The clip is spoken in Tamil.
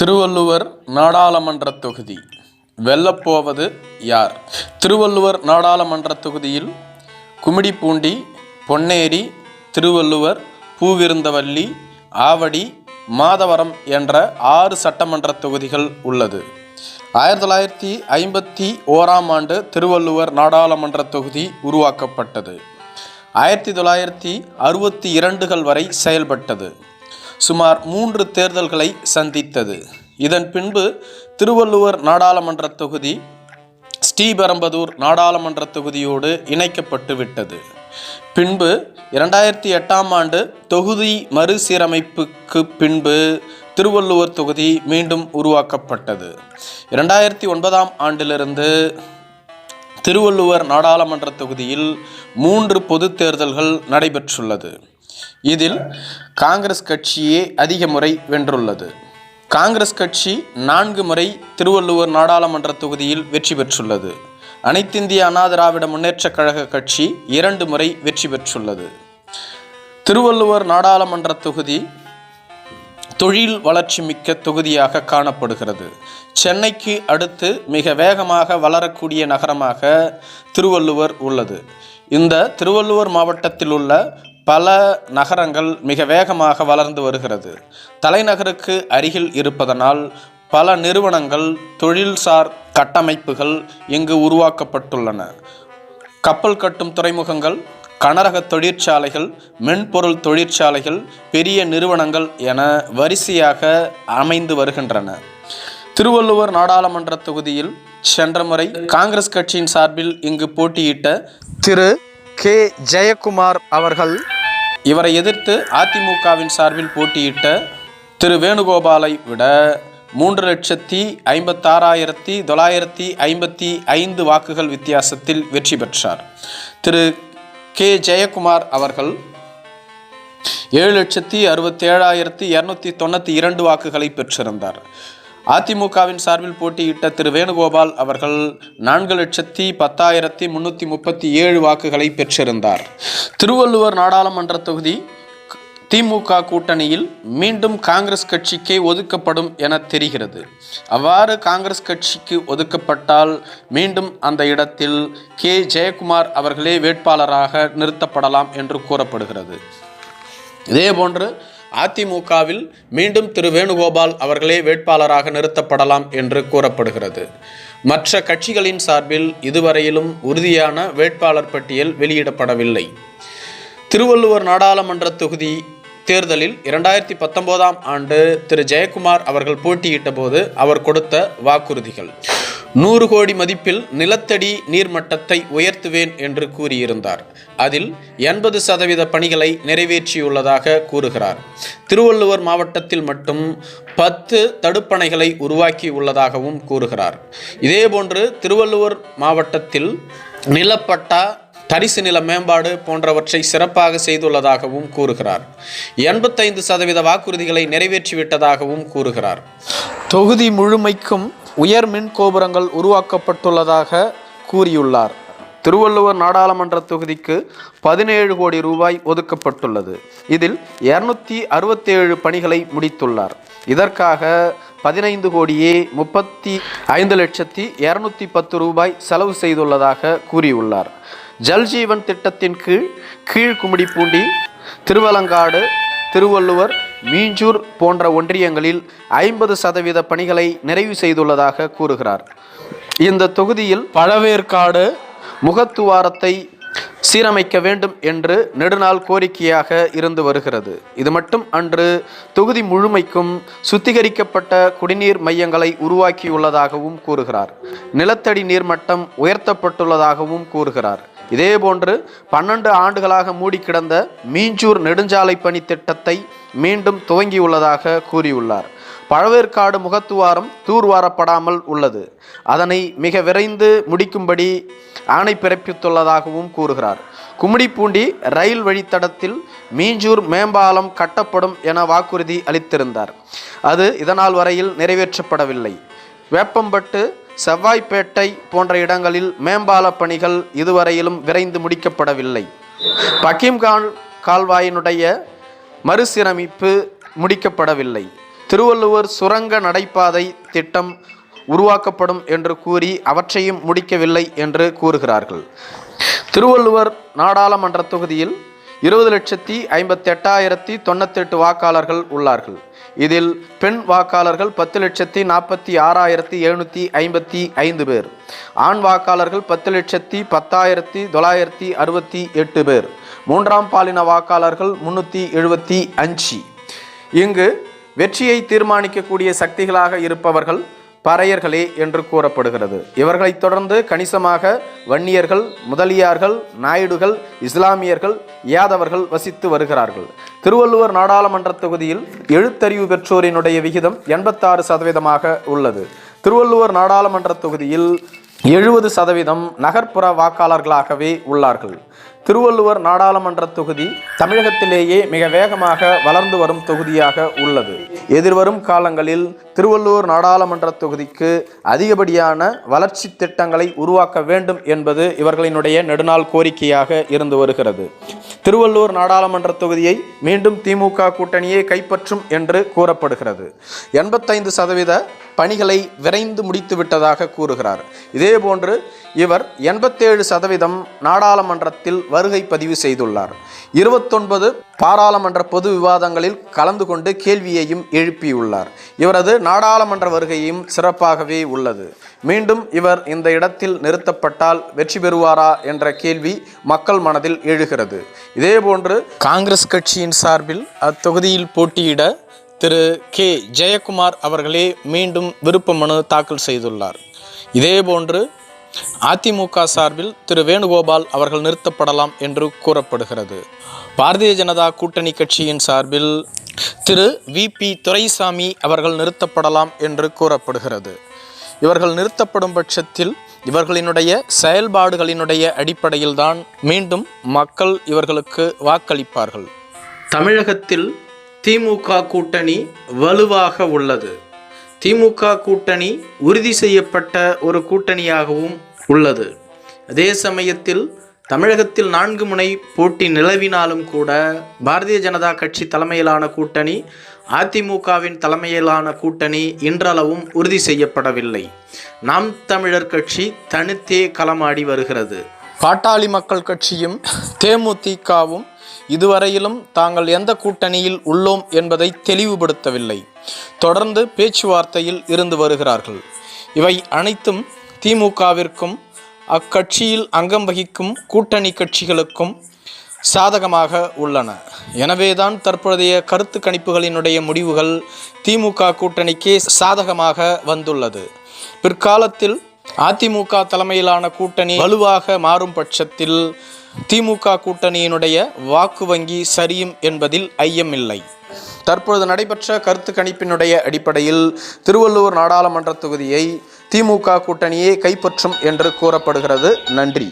திருவள்ளுவர் நாடாளுமன்ற தொகுதி. வெல்லப்போவது யார்? திருவள்ளுவர் நாடாளுமன்ற தொகுதியில் கும்மிடிப்பூண்டி பொன்னேரி திருவள்ளுவர் பூவிருந்தவல்லி ஆவடி மாதவரம் என்ற ஆறு சட்டமன்ற தொகுதிகள் உள்ளது. ஆயிரத்தி தொள்ளாயிரத்தி ஐம்பத்தி ஓராம் ஆண்டு திருவள்ளுவர் நாடாளுமன்ற தொகுதி உருவாக்கப்பட்டது. ஆயிரத்தி தொள்ளாயிரத்தி அறுபத்தி இரண்டுகள் வரை செயல்பட்டது. சுமார் மூன்று தேர்தல்களை சந்தித்தது. இதன் பின்பு திருவள்ளுவர் நாடாளுமன்ற தொகுதி ஸ்ரீபெரம்பதூர் நாடாளுமன்ற தொகுதியோடு இணைக்கப்பட்டு விட்டது. பின்பு இரண்டாயிரத்தி எட்டாம் ஆண்டு தொகுதி மறுசீரமைப்புக்கு பின்பு திருவள்ளுவர் தொகுதி மீண்டும் உருவாக்கப்பட்டது. இரண்டாயிரத்தி ஒன்பதாம் ஆண்டிலிருந்து திருவள்ளுவர் நாடாளுமன்ற தொகுதியில் மூன்று பொதுத் தேர்தல்கள் நடைபெற்றுள்ளது. இதில் காங்கிரஸ் கட்சியே அதிக முறை வென்றுள்ளது. காங்கிரஸ் கட்சி நான்கு முறை திருவள்ளுவர் நாடாளுமன்ற தொகுதியில் வெற்றி பெற்றுள்ளது. அனைத்திந்திய அண்ணா திராவிட முன்னேற்றக் கழக கட்சி இரண்டு முறை வெற்றி பெற்றுள்ளது. திருவள்ளுவர் நாடாளுமன்ற தொகுதி தொழில் வளர்ச்சி மிக்க தொகுதியாக காணப்படுகிறது. சென்னைக்கு அடுத்து மிக வேகமாக வளரக்கூடிய நகரமாக திருவள்ளுவர் உள்ளது. இந்த திருவள்ளுவர் மாவட்டத்தில் உள்ள பல நகரங்கள் மிக வேகமாக வளர்ந்து வருகிறது. தலைநகருக்கு அருகில் இருப்பதனால் பல நிறுவனங்கள் தொழில்சார் கட்டமைப்புகள் இங்கு உருவாக்கப்பட்டுள்ளன. கப்பல் கட்டும் துறைமுகங்கள் கனரக தொழிற்சாலைகள் மென்பொருள் தொழிற்சாலைகள் பெரிய நிறுவனங்கள் என வரிசையாக அமைந்து வருகின்றன. திருவள்ளுவர் நாடாளுமன்ற தொகுதியில் சென்ற முறை காங்கிரஸ் கட்சியின் சார்பில் இங்கு போட்டியிட்ட திரு. கே. ஜெயக்குமார் அவர்கள். இவரை எதிர்த்து அதிமுகவின் சார்பில் போட்டியிட்ட திரு. வேணுகோபாலை விட மூன்று லட்சத்தி ஐம்பத்தாறாயிரத்தி தொள்ளாயிரத்தி ஐம்பத்தி ஐந்து வாக்குகள் வித்தியாசத்தில் வெற்றி பெற்றார். திரு. கே. ஜெயக்குமார் அவர்கள் ஏழு லட்சத்தி அறுபத்தேழாயிரத்தி இரநூத்தி தொண்ணூற்றி இரண்டு வாக்குகளை பெற்றிருந்தார். அதிமுகவின் சார்பில் போட்டியிட்ட திரு வேணுகோபால் அவர்கள் நான்கு லட்சத்தி பத்தாயிரத்தி முன்னூற்றி முப்பத்தி ஏழு வாக்குகளை பெற்றிருந்தார். திருவள்ளுவர் நாடாளுமன்ற தொகுதி திமுக கூட்டணியில் மீண்டும் காங்கிரஸ் கட்சிக்கே ஒதுக்கப்படும் என தெரிகிறது. அவ்வாறு காங்கிரஸ் கட்சிக்கு ஒதுக்கப்பட்டால் மீண்டும் அந்த இடத்தில் கே. ஜெயக்குமார் அவர்களே வேட்பாளராக நிறுத்தப்படலாம் என்று கூறப்படுகிறது. இதேபோன்று அதிமுகவில் மீண்டும் திரு வேணுகோபால் அவர்களே வேட்பாளராக நிறுத்தப்படலாம் என்று கூறப்படுகிறது. மற்ற கட்சிகளின் சார்பில் இதுவரையிலும் உறுதியான வேட்பாளர் பட்டியல் வெளியிடப்படவில்லை. திருவள்ளுவர் நாடாளுமன்ற தொகுதி தேர்தலில் இரண்டாயிரத்தி பத்தொன்பதாம் ஆண்டு திரு ஜெயக்குமார் அவர்கள் போட்டியிட்ட போது அவர் கொடுத்த வாக்குறுதிகள். நூறு கோடி மதிப்பில் நிலத்தடி நீர்மட்டத்தை உயர்த்துவேன் என்று கூறியிருந்தார். அதில் எண்பது சதவீத பணிகளை நிறைவேற்றியுள்ளதாக கூறுகிறார். திருவள்ளுவர் மாவட்டத்தில் மட்டும் பத்து தடுப்பணைகளை உருவாக்கி உள்ளதாகவும் கூறுகிறார். இதேபோன்று திருவள்ளுவர் மாவட்டத்தில் நிலப்பட்டா தரிசு நில மேம்பாடு போன்றவற்றை சிறப்பாக செய்துள்ளதாகவும் கூறுகிறார். எண்பத்தைந்து சதவீத வாக்குறுதிகளை நிறைவேற்றிவிட்டதாகவும் கூறுகிறார். தொகுதி முழுமைக்கும் உயர் மின் கோபுரங்கள் உருவாக்கப்பட்டுள்ளதாக கூறியுள்ளார். திருவள்ளுவர் நாடாளுமன்ற தொகுதிக்கு பதினேழு கோடி ரூபாய் ஒதுக்கப்பட்டுள்ளது. இதில் இருநூத்தி அறுபத்தேழு பணிகளை முடித்துள்ளார். இதற்காக பதினைந்து கோடியே முப்பத்தி ஐந்து லட்சத்தி இரநூத்தி பத்து ரூபாய் செலவு செய்துள்ளதாக கூறியுள்ளார். ஜல்ஜீவன் திட்டத்தின் கீழ் கீழ்கும்மிடிப்பூண்டி திருவலங்காடு திருவள்ளுவர் மீஞ்சூர் போன்ற ஒன்றியங்களில் ஐம்பது சதவீத பணிகளை நிறைவு செய்துள்ளதாக கூறுகிறார். இந்த தொகுதியில் பழவேற்காடு முகத்துவாரத்தை சீரமைக்க வேண்டும் என்று நெடுநாள் கோரிக்கையாக இருந்து வருகிறது. இது மட்டும் அன்று தொகுதி முழுமைக்கும் சுத்திகரிக்கப்பட்ட குடிநீர் மையங்களை உருவாக்கியுள்ளதாகவும் கூறுகிறார். நிலத்தடி நீர்மட்டம் உயர்த்தப்பட்டுள்ளதாகவும் கூறுகிறார். இதே போன்று பன்னெண்டு ஆண்டுகளாக மூடி கிடந்த மீஞ்சூர் நெடுஞ்சாலை பணி திட்டத்தை மீண்டும் துவங்கியுள்ளதாக கூறியுள்ளார். பழவேற்காடு முகத்துவாரம் தூர்வாரப்படாமல் உள்ளது. அதனை மிக விரைந்து முடிக்கும்படி ஆணை பிறப்பித்துள்ளதாகவும் கூறுகிறார். கும்மிடிப்பூண்டி ரயில் வழித்தடத்தில் மீஞ்சூர் மேம்பாலம் கட்டப்படும் என வாக்குறுதி அளித்திருந்தார். அது இதனால் வரையில் நிறைவேற்றப்படவில்லை. வேப்பம்பட்டு செவ்வாய்ப்பேட்டை போன்ற இடங்களில் மேம்பால பணிகள் இதுவரையிலும் விரைந்து முடிக்கப்படவில்லை. பக்கீம்கான் கால்வாயினுடைய மறுசீரமைப்பு முடிக்கப்படவில்லை. திருவள்ளுவர் சுரங்க நடைபாதை திட்டம் உருவாக்கப்படும் என்று கூறி அவற்றையும் முடிக்கவில்லை என்று கூறுகிறார்கள். திருவள்ளுவர் நாடாளுமன்ற தொகுதியில் இருபது லட்சத்தி ஐம்பத்தி எட்டாயிரத்தி தொண்ணூத்தெட்டு வாக்காளர்கள் உள்ளார்கள். இதில் பெண் வாக்காளர்கள் பத்து லட்சத்தி நாற்பத்தி ஆறாயிரத்தி எழுநூற்றி ஐம்பத்தி ஐந்து பேர். ஆண் வாக்காளர்கள் பத்து லட்சத்தி பத்தாயிரத்தி தொள்ளாயிரத்தி அறுபத்தி எட்டு பேர். மூன்றாம் பாலின வாக்காளர்கள் முன்னூற்றி எழுபத்தி அஞ்சு. இங்கு வெற்றியை தீர்மானிக்கக்கூடிய சக்திகளாக இருப்பவர்கள் பறையர்களே என்று கூறப்படுகிறது. இவர்களைத் தொடர்ந்து கணிசமாக வன்னியர்கள் முதலியார்கள் நாயுடுகள் இஸ்லாமியர்கள் யாதவர்கள் வசித்து வருகிறார்கள். திருவள்ளுவர் நாடாளுமன்ற தொகுதியில் எழுத்தறிவு பெற்றோரினுடைய விகிதம் எண்பத்தாறு சதவீதமாக உள்ளது. திருவள்ளுவர் நாடாளுமன்ற தொகுதியில் எழுபது சதவீதம் நகர்ப்புற வாக்காளர்களாகவே உள்ளார்கள். திருவள்ளுவர் நாடாளுமன்ற தொகுதி தமிழகத்திலேயே மிக வேகமாக வளர்ந்து வரும் தொகுதியாக உள்ளது. எதிர்வரும் காலங்களில் திருவள்ளுவர் நாடாளுமன்ற தொகுதிக்கு அதிகப்படியான வளர்ச்சி திட்டங்களை உருவாக்க வேண்டும் என்பது இவர்களினுடைய நெடுநாள் கோரிக்கையாக இருந்து வருகிறது. திருவள்ளூர் நாடாளுமன்ற தொகுதியை மீண்டும் திமுக கூட்டணியே கைப்பற்றும் என்று கூறப்படுகிறது. எண்பத்தைந்து சதவீத பணிகளை விரைந்து முடித்து விட்டதாக கூறுகிறார். இதேபோன்று இவர் எண்பத்தேழு சதவீதம் நாடாளுமன்றத்தில் வருகை பதிவு செய்துள்ளார். இருபத்தொன்பது பாராளுமன்ற பொது விவாதங்களில் கலந்து கொண்டு கேள்வியையும் எழுப்பியுள்ளார். இவரது நாடாளுமன்ற வருகையும் சிறப்பாகவே உள்ளது. மீண்டும் இவர் இந்த இடத்தில் நிறுத்தப்பட்டால் வெற்றி பெறுவாரா என்ற கேள்வி மக்கள் மனதில் எழுகிறது. இதேபோன்று காங்கிரஸ் கட்சியின் சார்பில் அத்தொகுதியில் போட்டியிட திரு கே. ஜெயக்குமார் அவர்களே மீண்டும் விருப்ப மனு தாக்கல் செய்துள்ளார். இதேபோன்று அதிமுக சார்பில் திரு வேணுகோபால் அவர்கள் நிறுத்தப்படலாம் என்று கூறப்படுகிறது. பாரதிய ஜனதா கூட்டணி கட்சியின் சார்பில் திரு வி. பி. துரைசாமி அவர்கள் நிறுத்தப்படலாம் என்று கூறப்படுகிறது. இவர்கள் நிறுத்தப்படும் பட்சத்தில் இவர்களினுடைய செயல்பாடுகளினுடைய அடிப்படையில்தான் மீண்டும் மக்கள் இவர்களுக்கு வாக்களிப்பார்கள். தமிழகத்தில் திமுக கூட்டணி வலுவாக உள்ளது. திமுக கூட்டணி உறுதி செய்யப்பட்ட ஒரு கூட்டணியாகவும் உள்ளது. அதே சமயத்தில் தமிழகத்தில் நான்கு முனை போட்டி நிலவினாலும் கூட பாரதிய ஜனதா கட்சி தலைமையிலான கூட்டணி அதிமுகவின் தலைமையிலான கூட்டணி இன்றளவும் உறுதி செய்யப்படவில்லை. நாம் தமிழர் கட்சி தனித்தே களமாடி வருகிறது. பாட்டாளி மக்கள் கட்சியும் தேமுதிகவும் இதுவரையிலும் தாங்கள் எந்த கூட்டணியில் உள்ளோம் என்பதை தெளிவுபடுத்தவில்லை. தொடர்ந்து பேச்சுவார்த்தையில் இருந்து வருகிறார்கள். இவை அனைத்தும் திமுகவிற்கும் அக்கட்சியில் அங்கம் வகிக்கும் கூட்டணி கட்சிகளுக்கும் சாதகமாக உள்ளன. எனவேதான் தற்போதைய கருத்து கணிப்புகளினுடைய முடிவுகள் திமுக கூட்டணிக்கே சாதகமாக வந்துள்ளது. பிற்காலத்தில் அதிமுக தலைமையிலான கூட்டணி வலுவாக மாறும் பட்சத்தில் திமுக கூட்டணியினுடைய வாக்கு வங்கி சரியும் என்பதில் ஐயமில்லை. தற்பொழுது நடைபெற்ற கருத்து கணிப்பினுடைய அடிப்படையில் திருவள்ளூர் நாடாளுமன்ற தொகுதியை திமுக கூட்டணியே கைப்பற்றும் என்று கூறப்படுகிறது. நன்றி.